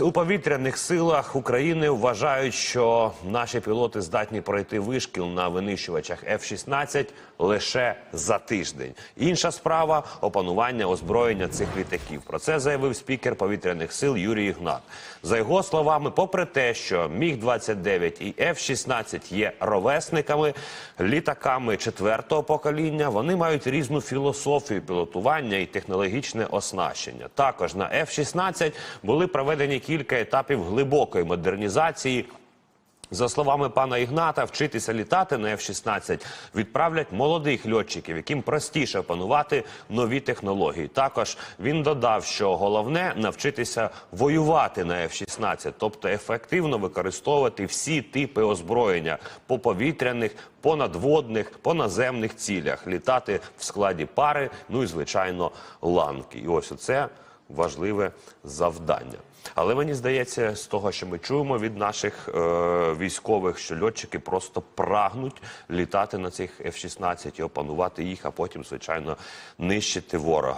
У повітряних силах України вважають, що наші пілоти здатні пройти вишкіл на винищувачах F-16 лише за тиждень. Інша справа опанування озброєння цих літаків. Про це заявив спікер повітряних сил Юрій Ігнат. За його словами, попри те, що Міг 29 і F-16 є ровесниками, літаками четвертого покоління, вони мають різну філософію пілотування і технологічне оснащення. Також на F-16 були проведені кілька етапів глибокої модернізації. За словами пана Ігната, вчитися літати на F-16 відправлять молодих льотчиків, яким простіше опанувати нові технології. Також він додав, що головне навчитися воювати на F-16, тобто ефективно використовувати всі типи озброєння по повітряних, по надводних, по наземних цілях, літати в складі пари, ну і звичайно ланки. І ось оце важливе завдання. Але мені здається, з того, що ми чуємо від наших е, військових, що льотчики просто прагнуть літати на цих F-16 і опанувати їх, а потім, звичайно, нищити ворога.